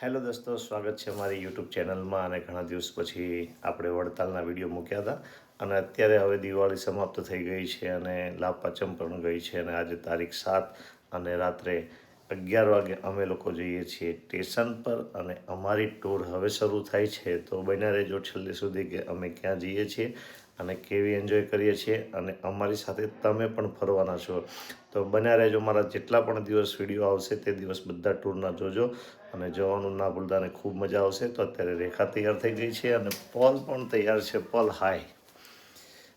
Hello દોસ્તો, સ્વાગત છે મારી યુટ્યુબ ચેનલમાં અને ઘણા દિવસ પછી આપણે વડતાલના વીડિયો મૂક્યા હતા. અને અત્યારે હવે દિવાળી સમાપ્ત થઈ ગઈ છે અને લાભ પણ ગઈ છે અને આજે તારીખ સાત અને રાત્રે અગિયાર વાગે અમે લોકો જઈએ છીએ સ્ટેશન પર અને અમારી ટૂર હવે શરૂ થાય છે. તો બન્યા રહેજો છેલ્લે સુધી કે અમે ક્યાં જઈએ છીએ અને કેવી એન્જોય કરીએ છીએ અને અમારી સાથે તમે પણ ફરવાના છો. તો બન્યા રહેજો, મારા જેટલા પણ દિવસ વીડિયો આવશે તે દિવસ બધા ટૂરના જોજો. અને જવાનું ના ભૂલતા અને ખૂબ મજા આવશે તો અત્યારે રેખા તૈયાર થઈ ગઈ છે અને પોલ પણ તૈયાર છે પલ હાય.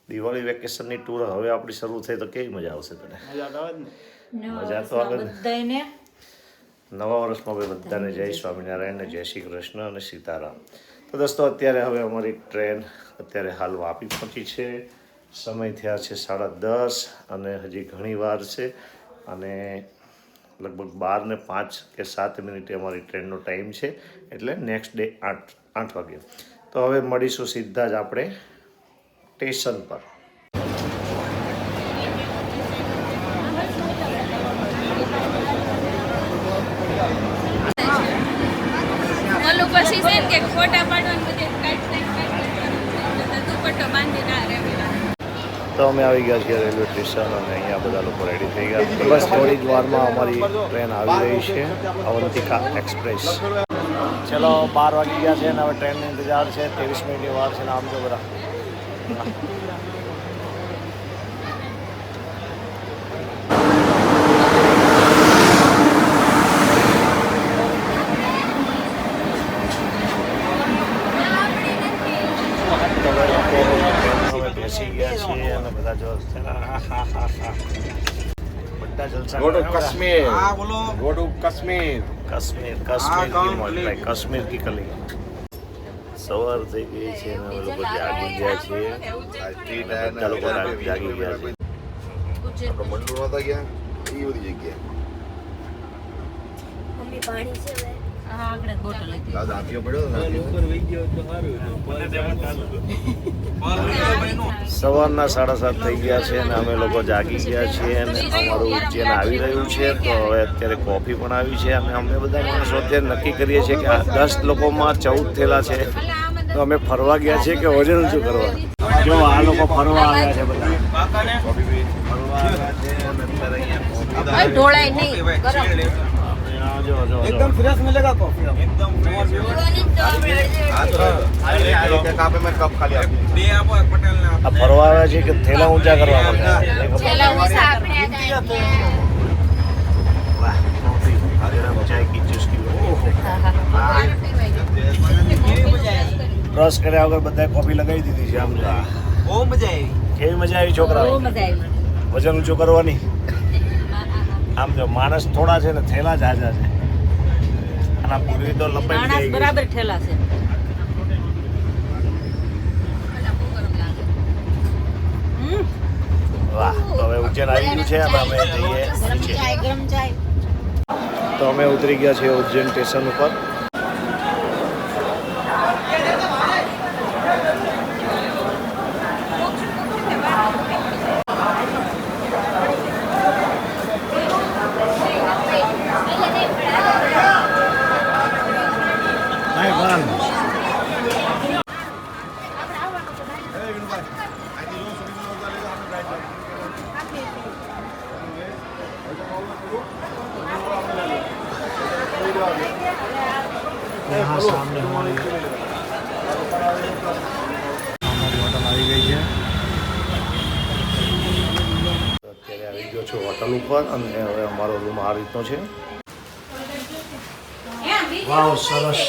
દિવાળી વેકેશનની ટૂર હવે આપણી શરૂ થઈ તો કેવી મજા આવશે તને? મજા તો આવે નવા વર્ષમાં ભાઈ બધાને જય. સ્વામિનારાયણ ને જય શ્રી કૃષ્ણ અને સીતારામ. તો દોસ્તો અત્યારે હવે અમારી ટ્રેન અત્યારે હાલ વાપી પહોંચી છે. સમય થયા છે સાડા દસ અને હજી ઘણી વાર છે. અને લગભગ બાર ને પાંચ કે સાત મિનિટે અમારી ટ્રેનનો ટાઈમ છે એટલે નેક્સ્ટ ડે આઠ આઠ વાગે તો હવે મળીશું સીધા જ આપણે સ્ટેશન પર. પછી પાડવાનું બધે કાઢ નાખ, દુપટ્ટો બાંધી ના રહેવાના. તો અમે આવી ગયા છીએ રેલવે સ્ટેશન અને અહીંયા બધા લોકો રેડી થઈ ગયા. બસ થોડી જ વારમાં અમારી ટ્રેન આવી રહી છે, અવંતિકા એક્સપ્રેસ. ચલો, બાર વાગી ગયા છે અને હવે ટ્રેનનો ઇંતજાર છે, ત્રેવીસ મિનિટની વાર છે ને આમ તો બધા તો હવે લોકો ટ્રેનમાં અમે બેસી ગયા છીએ અને બધા જો છે. હા બધા જલસા બોલો. Kashmir. કાશ્મીર. કાશ્મીર કી મોજ કલી. ભાઈ કાશ્મીર કી કલી. સવાર થઈ ગઈ છે અને અમે લોકો જાગી ગયા છીએ. બધા લોકો જાગી ગયા છે. આપણે મંડળ નહોતા ગયા? એ બધી જગ્યા આગળ બોટલ સવારના સાડા સાત થઈ ગયા છે અને અમે લોકો જાગી ગયા છીએ અને અમારું ઉજ્જૈન આવી રહ્યું છે તો હવે અત્યારે કોફી પણ આવી છે અને અમે બધા માણસો અત્યારે નક્કી કરીએ છીએ કે દસ લોકોમાં ચૌદ થયેલા છે. તો અમે ફરવા ગયા છીએ કે વજન ઓછું કરવા? જો આ લોકો ફરવા આવ્યા છે બધા. ફરવા આવ્યા છે અને અત્યારે અહીંયા ઢોળાય નહીં જો જો એકદમ ફ્રેશ મિલેગા કોફી એકદમ ફ્રેશ ફરવા છે કે થેલા ઊંચા કરવા બ્રશ કર્યા વગર બધા કોફી લગાવી દીધી છે આમ બહુ મજા આવી. કેવી મજા આવી છોકરાઓ? વજન ઊંચું કરવાની? આમ જો માણસ થોડા છે ને થેલા જાજા છે. અને પૂરી તો માણસ ગઈ બરાબર ઠેલા છે હમ. વાહ તો હવે ઉજ્જૈન આવી ગયું છે અમે જઈએ નીચે. તો અમે ઉતરી ગયા છીએ ઉજ્જૈન સ્ટેશન ઉપર સરસ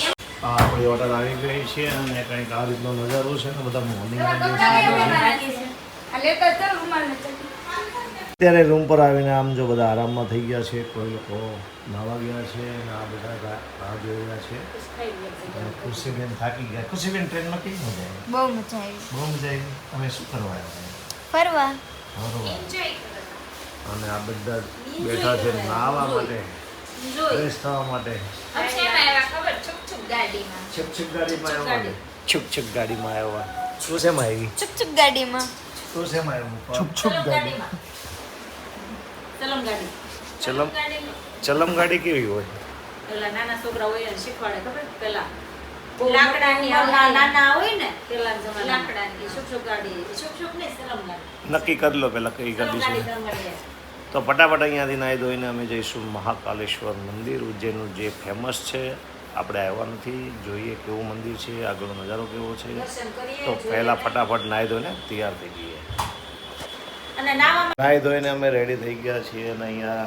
આ આપણી હોટલ આવી ગઈ છે અને કંઈક આ રીતનો નજારો છે ને બધા મોર્નિંગ અત્યારે રૂમ પર આવીને આમ જો બધા આરામમાં થઈ ગયા છે કોઈ લોકો નાવા ગયા છે અને આ બધા રાહ જોઈ રહ્યા છે. ખુશીબેન થાકી ગયા. ખુશીબેન ટ્રેનમાં કેવી મજા આવી? બહુ મજા આવી. બહુ મજા આવી. તમે શું કરવા આવ્યા ફરવા. ફરવા. અને આ બધા બેઠા છે નાવા માટે. ફ્રેશ થવા માટે. છુક છુક ગાડીમાં. આવ્યો છુક છુક ગાડીમાં આવ્યા. શું શેમાં આવી? છુક છુક ગાડીમાં. શું શેમાં આવ્યું? છુક છુક ગાડી ચલમ ગાડી. ચલમ ચલમ ગાડી. કેવી હોય? પેલા નાના છોકરા હોય શીખવાડે ખબર? પેલા લાકડાની નાના આવે. નાના હોય ને પેલા જમાના લાકડાની. શુક શુક ગાડી. શુક શુક ને સરમ ગાડી. નક્કી કરી લો પેલા કઈ ગાડી છે. તો ફટાફટ અહીંયાથી નાહી ધોઈને અમે જઈશું મહાકાલેશ્વર મંદિર ઉજ્જૈનનું જે ફેમસ છે આપણે આવ્યા નથી. જોઈએ કેવું મંદિર છે આગળનો નજારો કેવો છે. તો. પહેલાં ફટાફટ નાહી ધોઈને તૈયાર થઈ જઈએ. નાહી ધોઈને અમે રેડી થઈ ગયા છીએ અને અહીંયા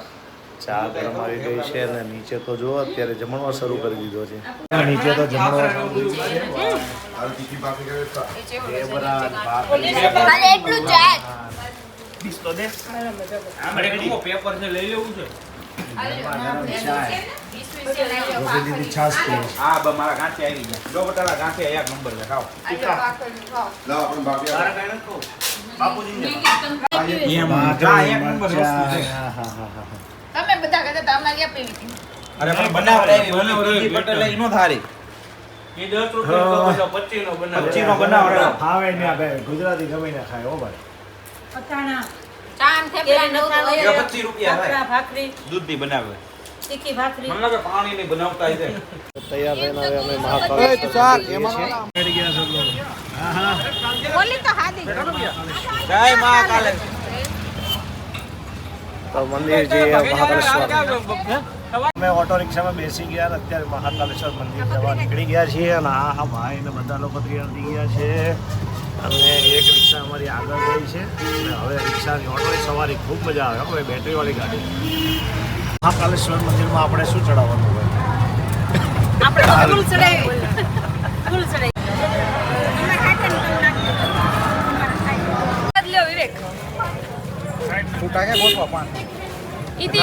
ચા ગરમ આવી ગઈ છે અને નીચે તો જુઓ અત્યારે જમણવા શરૂ કરી દીધો છે. નીચે તો જમણવાર હાલ કરે તો જાય. પેપર છે લઈ લેવું છે. હા બ મારા ગાંઠે આવી ગયા. જો બટાલા ગાંઠે એક નંબર છે ખાઓ. લાવ આપણે ભાખરી આપો. એમ હા એક નંબર વસ્તુ છે. તમે બધા ક્યાં પીવી હતી? અરે પણ બનાવડાવી ઓલી બીજી પટેલે ઈ નો થારી પચી નો બનાવડાવ્યો ફાવે ને આપણે ગુજરાતી ગમે ને ખાય હો ભાઈ. ચા ને થેપલા ને એવું તો હોય. એ પચીસ રૂપિયા થાય ભાખરા, ભાખરી. દૂધની બનાવે. તીખી ભાખરી. મને લાગે પાણી ની બનાવતા હશે તૈયાર થઈને હવે અમે મહાકાલેશ્વર મંદિર જઈએ છીએ. ઓલી તો હાદી. જય મહાકાલે તો મંદિર જઈએ મહાકાલેશ્વર અમે ઓટો રિક્ષામાં બેસી ગયા અત્યારે મહાકાલેશ્વર મંદિર જવા નીકળી ગયા છીએ અને આ હા ભાઈ ને બધા લોકો તૈયાર થઈ ગયા છે. અને એક રિક્ષા અમારી આગળ ગઈ છે. અને હવે રિક્ષાની ઓટોની સવારી ખૂબ મજા આવે. હવે બેટરીવાળી ગાડી. મહાકાલેશ્વર મંદિરમાં આપણે શું ચડાવવાનું હોય? આપણે છૂટા કે ગોતવા પાંચ ઈતી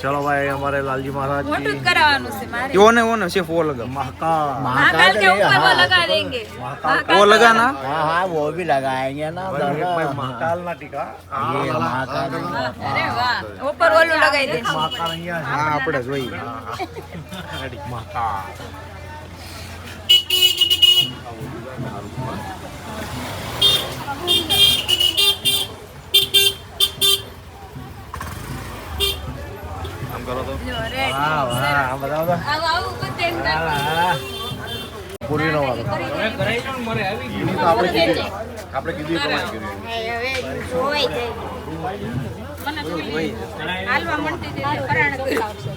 ચલો ભાઈ અમારે લાલજી મહારાજ મોટું કરાવવાનું છે મહાકાલ. મહાકાલ હા. હા વો ભી લગાએંગે ભાઈ મહાકાલ. હા હા આ આવું આવું વાળો એની તો આપણે કીધી. આપણે કીધી એ પ્રમાણે કર્યું હાલવા મળતી હતી પરાણે કોઈ આવશે.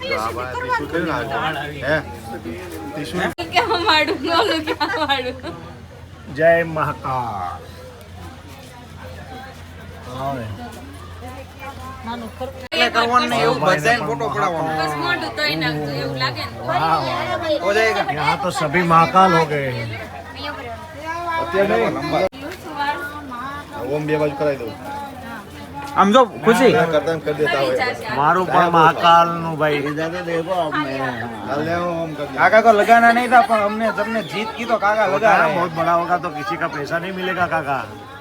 તો આ ભાઈ ટીશ્યુ કર્યું ને આજે. હે? ટીશ્યુ કેવા માડું ઓલું કેવા માડું. જય મહાકાલ. यहाँ तो सभी महाकाल हो गए हैं અત્યારે નહીં, લંબા ઓમ બે બાજુ કરાવી દઉં આમ જો ખુશી ના કરતા એમ કરી દેતા હોય મારું પણ મહાકાલ નું ભાઈ इधर तो देखो अब मैं હાલ લે ઓમ કરી દે. કાકા કો લગાના નહીં था પણ અમને તમને જીત की तो काका लगा होता है, रहे हैं बहुत बड़ा होगा तो किसी का पैसा नहीं मिलेगा काका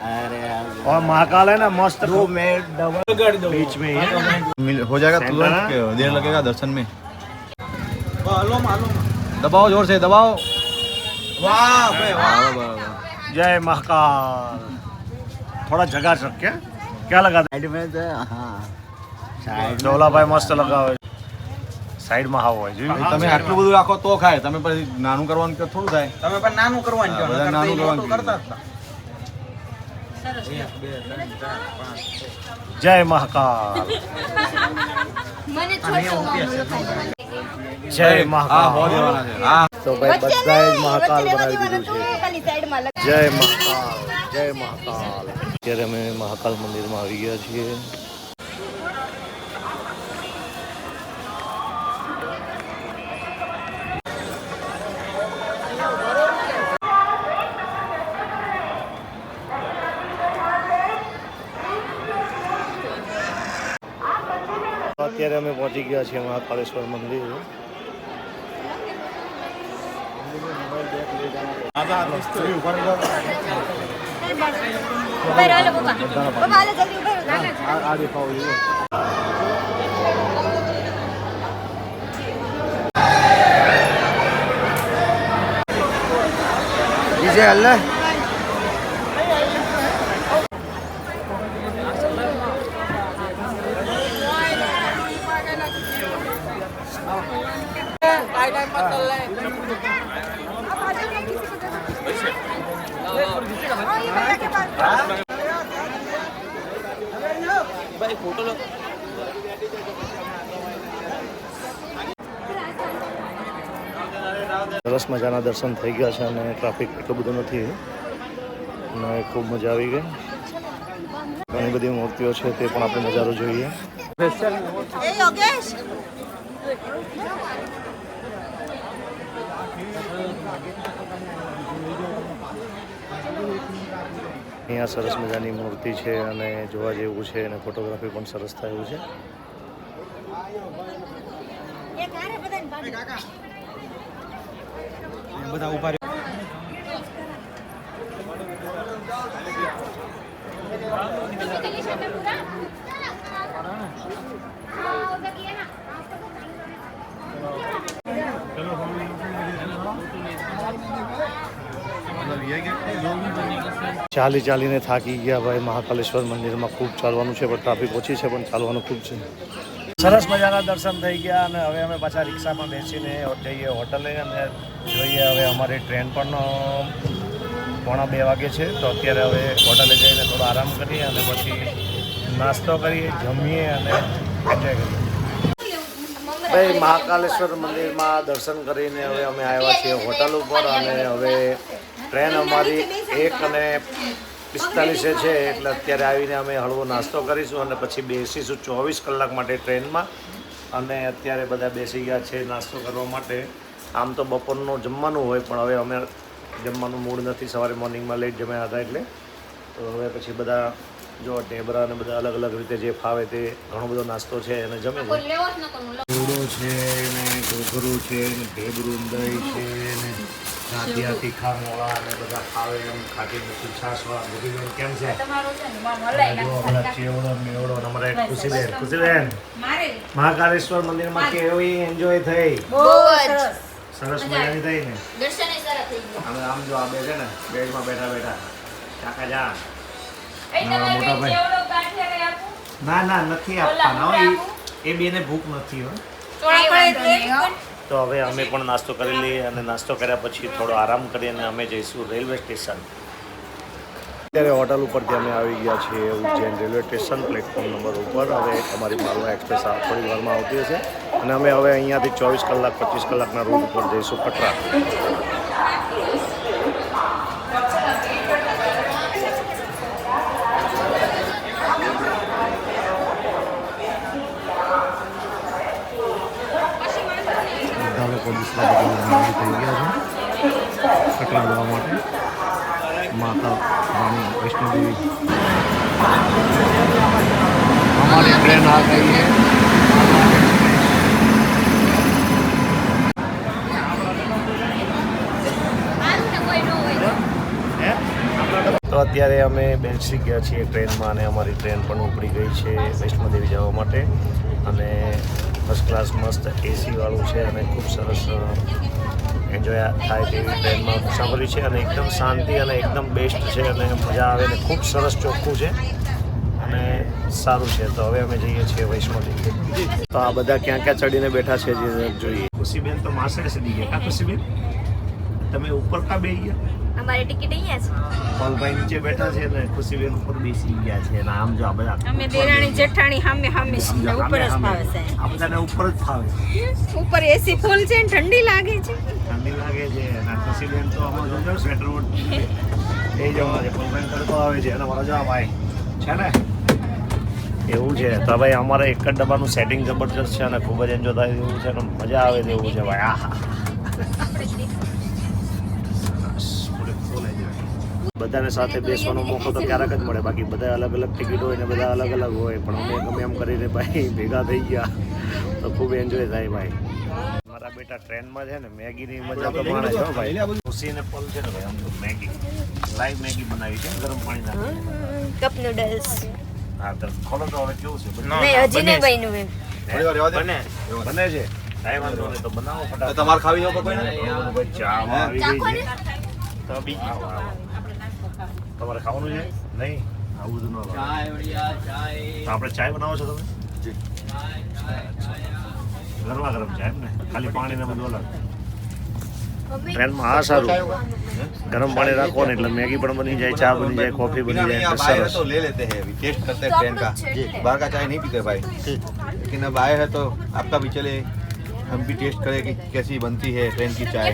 अरे यार और महाकाल है ना मस्त दो में डबल बीच में ही है मिल- हो जाएगा सेंटर तुरंत है? के देर लगेगा दर्शन में હલો હલો दबाओ जोर से दबाओ વાહ ભાઈ વાહ जय महाकाल थोड़ा जगह रख क्या ક્યાં લગા સાઈડ મેં હા સાઈડ ડોલાભાઈ મસ્ત લગાવે સાઈડમાં હાવ હોય જોઈએ તમે આટલું બધું રાખો તો ખાય. તમે પછી નાનું કરવાનું કે થોડું થાય. તમે પણ નાનું કરવાનું કહો બધા નાનું કરવાનું કરતા હતા. જય મહાકાલ. મને છોડો જય મહાકાલ. હો હા. તો ભાઈ બધાએ મહાકાલ બનાવી દીધું છે. જય મહાકાલ જય મહાકાલ. અત્યારે અમે મહાકાલ મંદિરમાં આવી ગયા છીએ. અત્યારે અમે પહોંચી ગયા છીએ મહાકાલેશ્વર મંદિર. આ દેખાવ વિજય મજાના દર્શન થઈ ગયા છે અને ટ્રાફિક એટલું બધું નથી. અને ખૂબ મજા આવી ગઈ. ઘણી બધી મૂર્તિઓ છે તે પણ આપણે નજારો જોઈએ. અહીંયા સરસ મજાની મૂર્તિ છે અને જોવા જેવું છે અને ફોટોગ્રાફી પણ સરસ થયું છે. બધા ઊભા ચાલી ચાલીને થાકી ગયા ભાઈ મહાકાલેશ્વર મંદિરમાં ખૂબ ચાલવાનું છે, પણ ટ્રાફિક ઓછી છે, પણ ચાલવાનું ખૂબ છે. સરસ મજાના દર્શન થઈ ગયા અને હવે અમે પાછા રિક્ષામાં બેસીને જઈએ હોટલે અને જોઈએ હવે અમારી ટ્રેન પણ પોણા બે વાગે છે. તો અત્યારે હવે હોટલે જઈને થોડો આરામ કરીએ અને પછી નાસ્તો કરીએ, જમીએ અને એન્જોય કરીએ. ભાઈ, મહાકાલેશ્વર મંદિરમાં દર્શન કરીને હવે અમે આવ્યા છીએ હોટલ ઉપર અને હવે ટ્રેન અમારી એક અને પિસ્તાલીસે છે એટલે અત્યારે આવીને અમે હળવો નાસ્તો કરીશું અને પછી બેસીશું ચોવીસ કલાક માટે ટ્રેનમાં. અને અત્યારે બધા બેસી ગયા છે નાસ્તો કરવા માટે. આમ તો બપોરનું જમવાનું હોય પણ હવે અમે જમવાનું મૂડ નથી. સવારે મોર્નિંગમાં લેટ જમ્યા હતા એટલે. તો હવે પછી બધા જો ઢેબરા અને બધા અલગ અલગ રીતે જે ફાવે તે ઘણો બધો નાસ્તો છે અને જમે છે. છે ને ઘોઘરું છે ને ઢેબરું દહીં છે ને ગાંઠિયા તીખા મોળા અને બધા ખાવે એમ ખાટી મીઠી છાશવા બધી કેમ છે? જો બધા ચેવડો મેવડો ને અમારે ખુશીબેન ખુશીબેન. મહાકાલેશ્વર મંદિરમાં કેવી એન્જોય થઈ? સરસ. મજાની થઈ ને અમે આમ જો આ બે છે ને બેડમાં બેઠા બેઠા. કાકા જા. મોટા ભાઈ. ના ના નથી આપવાના. એ- એ બેને ભૂખ નથી હો. તો હવે અમે પણ નાસ્તો કરી લઈએ અને નાસ્તો કર્યા પછી થોડો આરામ કરી અને અમે જઈશું રેલવે સ્ટેશન. અત્યારે હોટલ ઉપરથી અમે આવી ગયા છીએ, Ujjain railway station platform number ઉપર, હવે અમારી માલવા એક્સપ્રેસ થોડી વારમાં આવતી હશે. અને અમે હવે અહીંયાથી ચોવીસ કલાક, પચીસ કલાકના રૂટ ઉપર જઈશું કટરા અમારી ટ્રેન આ ગઈ છે તો અત્યારે અમે બેસી ગયા છીએ ટ્રેનમાં અને અમારી ટ્રેન પણ ઉપડી ગઈ છે વૈષ્ણોદેવી જવા માટે. ક્લાસ મસ્ત એસી વાળું છે અને ખૂબ સરસ એન્જોય થાય તેવી ટ્રેનમાં મુસાફરી છે અને એકદમ શાંતિ અને એકદમ બેસ્ટ છે અને મજા આવે ને ખૂબ સરસ ચોખ્ખું છે અને સારું છે. તો હવે અમે જઈએ છીએ વૈષ્ણોદેવી. તો આ બધા ક્યાં ક્યાં ચડીને બેઠા છે જે જોઈએ. ખુશીબેન તો માસે સીધી ગયા ખુશીબેન? તમે ઉપર કા બે ગયા અમારી ટિકિટ અહીંયા છે. પલભાઈ નીચે બેઠા છે ને ખુશીબેન ઉપર બેસી ગયા છે અને આમ જો આ બધા અમે દેરાણી જેઠાણી સામે સામે છીએ ઉપર જ ફાવે છે આ બધાને ઉપર જ ફાવે. ઉપર એસી ફૂલ છે ને ઠંડી લાગે છે. ઠંડી લાગે છે અને ખુશીબેન તો આમાં જોજો સ્વેટર વોટ એ જો અમારે પલભાઈ તડકો આવે છે. અને મારા જવા ભાઈ છે ને? એવું છે. તો ભાઈ અમારે એક જ ડબ્બાનું સેટિંગ જબરજસ્ત છે અને ખૂબ જ એન્જોય થાય એવું છે અને મજા આવે તેવું છે ભાઈ. આહા. બધાને સાથે બેસવાનો મોકો તો ક્યારેક જ મળે. બાકી બધા અલગ અલગ ટિકિટ હોય ને બધા અલગ અલગ હોય પણ અમે ગમે એમ કરીને ભાઈ ભેગા થઈ ગયા તો ખૂબ એન્જોય થાય ભાઈ. મારા બેટા ટ્રેનમાં છે ને મેગીની મજા તો માણે છે ભાઈ. ખુશી ને પલ છે ને ભાઈ આમ તો મેગી. લાઈવ મેગી બનાવી છે ગરમ પાણી નાખી કપ નૂડલ્સ હા તો ખોલો તો હવે કેવું છે? બને? નહીં હજી નહીં બન્યું એમ. બને. બને છે. કાંઈ વાંધો નહીં તો બનાવો ફટાફટ. તમારે ખાવી હોય તો કોઈ ને? ચા આવી ગઈ છે તો બીજી. તમારે ખાવાનું છે નહીં આવું બધું ન ભાવે. તો આપણે ચાય બનાવો છો તમે ગરમા ગરમ ચાય એમ ને ખાલી પાણી ને બધું અલગ ટ્રેનમાં આ સારું ગરમ પાણી રાખો ને એટલે મેગી પણ બની જાય ચા બની જાય કોફી બની જાય यहाँ એટલે आए हैं સરસ तो ले लेते हैं अभी टेस्ट करते हैं ट्रेन का बाहर का चाय नहीं पीते भाई लेकिन अब आए हैं तो आपका भी चले हम भी टेस्ट करें कि कैसी बनती है ट्रेन की चाय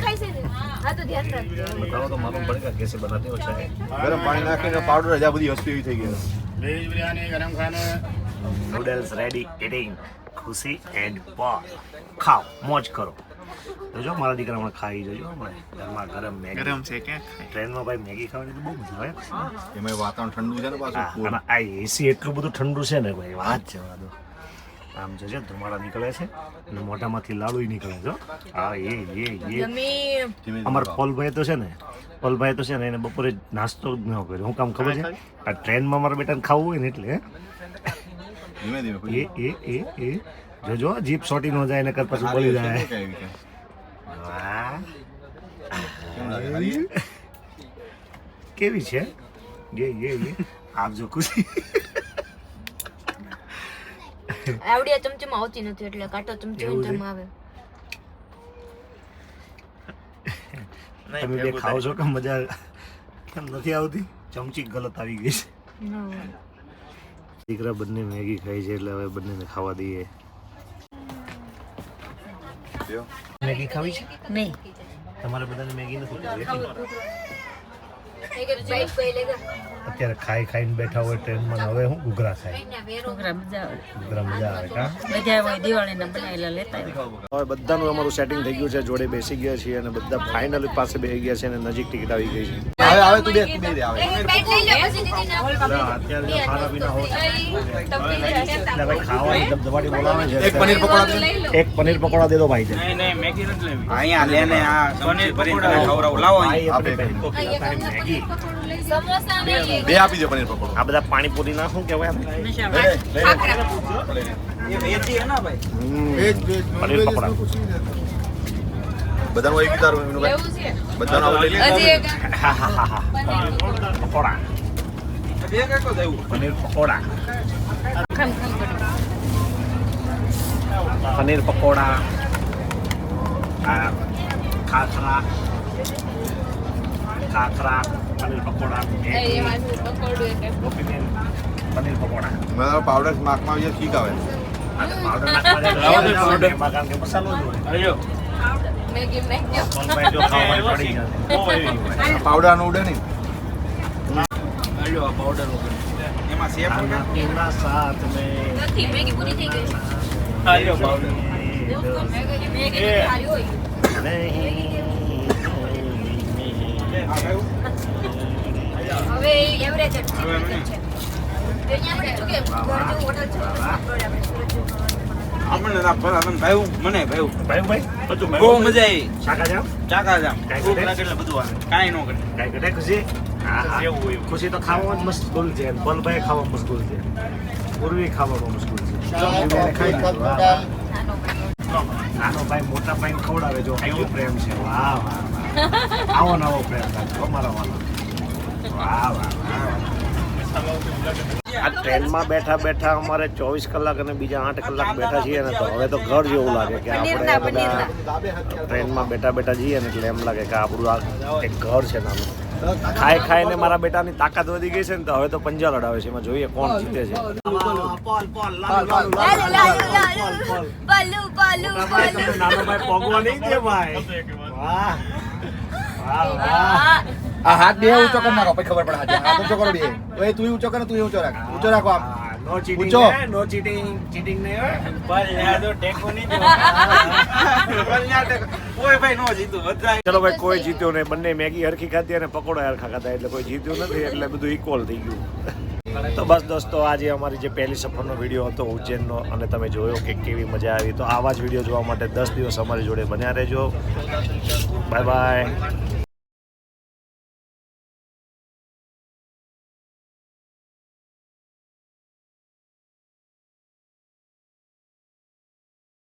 હા તો ધ્યાન રાખજો બતાવો તો માલુમ પડેગા कैसे बनाते हो चाय ગરમ પાણી નાખીને પાવડર હજા બધી વસ્તુ એવી થઈ ગઈ નૂડલ્સ રેડી ઇટિંગ ખુશી એન્ડ પોપ ખાઓ મોજ કરો જોજો મારા દીકરા હમણાં ખાઈ જોજો હમણાં ગરમા ગરમ મેગી ગરમ છે કે ટ્રેનમાં ભાઈ મેગી ખાવાની તો બહુ મજા આવે એમાં વાતાવરણ ઠંડુ છે ને હા, પાછું અને આ એસી એટલું બધું ઠંડુ છે ને ભાઈ વાત જવા દો આમ જોજો ધુમાડા નીકળે છે અને મોઢામાંથી લાડુ નીકળે છે હો. એ એ એ. અમાર પોલભાઈ તો છે ને પોલભાઈ તો છે ને એને બપોરે નાસ્તો જ ન કર્યો. હું કામ ખબર છે? આ ટ્રેનમાં મારા બેટાને ખાવું હોય ને એટલે હે. ધીમે ધીમે એ એ એ એ. જોજો જીપ સોટી ન જાય ને કર પછી બોલી જાય. કેવું છે? યે યે એ આપજો ખુશી. આવડિયા ચમચીમાં આવતી નથી એટલે કાંટો ચમચી છે? આવે તમે બે ખાવ છો કે મજા કેમ નથી આવતી? ચમચી ગલત આવી ગઈ છે. દીકરા બંને મેગી ખાઈ છે એટલે હવે બંનેને ખાવા દઈએ. મેગી ખાવી છે? નહીં. તમારે બધાને મેગી નથી ખાવી? અત્યારે ખાઈ ખાઈને બેઠા હોય ટ્રેનમાં હવે હું ઘૂઘરા ખાય છોકરા મજા આવે. ઘૂઘરા મજા આવે કા? બધા હોય દિવાળીના બનાવેલા લેતા હવે બધાનું અમારું સેટિંગ થઈ ગયું છે જોડે બેસી ગયા છીએ અને બધા ફાઇનલ પાસે બેસી ગયા છે અને નજીક ટિકિટ આવી ગઈ છે. આવે આવે તું બે તું બે આવે. અત્યારે ખાના પીના હોય ખાવાની બોલાવે છે. એક પનીર પકોડા દે. એક પનીર પકોડા દે દો ભાઈ નહીં નહીં મેગી નથી લેવી. અહીંયા લેને આ પનીર પકોડા. ખવરાવ. લાવો આપણે મેગી બે આપી દો પનીર પકોડો. આ બધા પાણીપુરી ના શું કહેવાય? પનીર પકોડા. બધાનો એક તારું એનું ભાઈ. લેવું છે? લઈ લે. હા હા હા હા. પકોડા. પનીર પકોડા. પનીર પકોડા. આ ખાખરા. ખાખરા. પનીર પકોડા. પનીર પકોડા. મારા પાવડર જાય ઠીક આવે. અને પાવડર નાખવા કારણ કે મસાલો જ હોય. જો. પાવડર નો ઉડે નહીં. અયો આ પાવડર વગર એમાં સેફ સાથ મેં પૂરી થઈ ગઈ. પાવડર મેગી હવે એવરેજ છે આપણને ના ભલા મને ભાઈ મને ભાઈ ભાઈ ભાઈ બધું બહુ મજા આવી. ચાકા જામ ચાકા જામ ભૂખ લાગે એટલે બધું આવે. કાંઈ ન કરે કાંઈ ઘટે? ખુશી. ખુશી તો ખાવામાં જ મશગુલ છે. અને પલભાઈ ખાવામાં મશગુલ છે. પૂર્વી ખાવામાં મશગુલ છે જમણી ખાઈ લીધું. વાહ, વાહ. નાનો ભાઈ મોટા ભાઈ ખવડાવે જો કેવો પ્રેમ છે. વાહ વાહ વાહ. આવો નવો પ્રેમ રાખજો અમારા વાલો. વાહ વાહ આ ટ્રેનમાં બેઠા બેઠા અમારે ચોવીસ કલાક અને બીજા આઠ કલાક બેઠા છીએ ને તો હવે તો ઘર જેવું લાગે કે આપણે બધા ટ્રેનમાં બેઠા બેઠા જઈએ ને એટલે એમ લાગે કે આપણું આ એક ઘર છે નાનું. ખાઈ ખાઈને મારા બેટાની તાકાત વધી ગઈ છે ને તો હવે તો પંજા લડાવે છે. એમાં જોઈએ કોણ જીતે છે. નાનો ભાઈ હાથ બે ઊંચો કરી પછી ખબર પડે હાથ. ઊંચો કરો બે. તું ઊંચો કર તું ઊંચો રાખ. ઊંચો રાખો આમ. નો ચીટિંગ ઊંચો. નો ચીટિંગ ચીટિંગ નહીં હોય યાર તો ટેકો નહીં દેવો. યાર ટેકો. કોઈ ભાઈ નો જીતું બધા ચલો ભાઈ કોઈ જીત્યો નહીં બંને મેગી હરખી ખાધી અને પકોડા હરખા ખાધા એટલે કોઈ જીત્યું નથી એટલે બધું ઇક્વલ થઈ ગયું તો બસ દોસ્તો આજે અમારી જે પહેલી સફરનો વીડિયો હતો ઉજ્જૈનનો અને તમે જોયો કે કેવી મજા આવી તો આવા જ વીડિયો જોવા માટે દસ દિવસ અમારી જોડે બન્યા રહેજો બાય બાય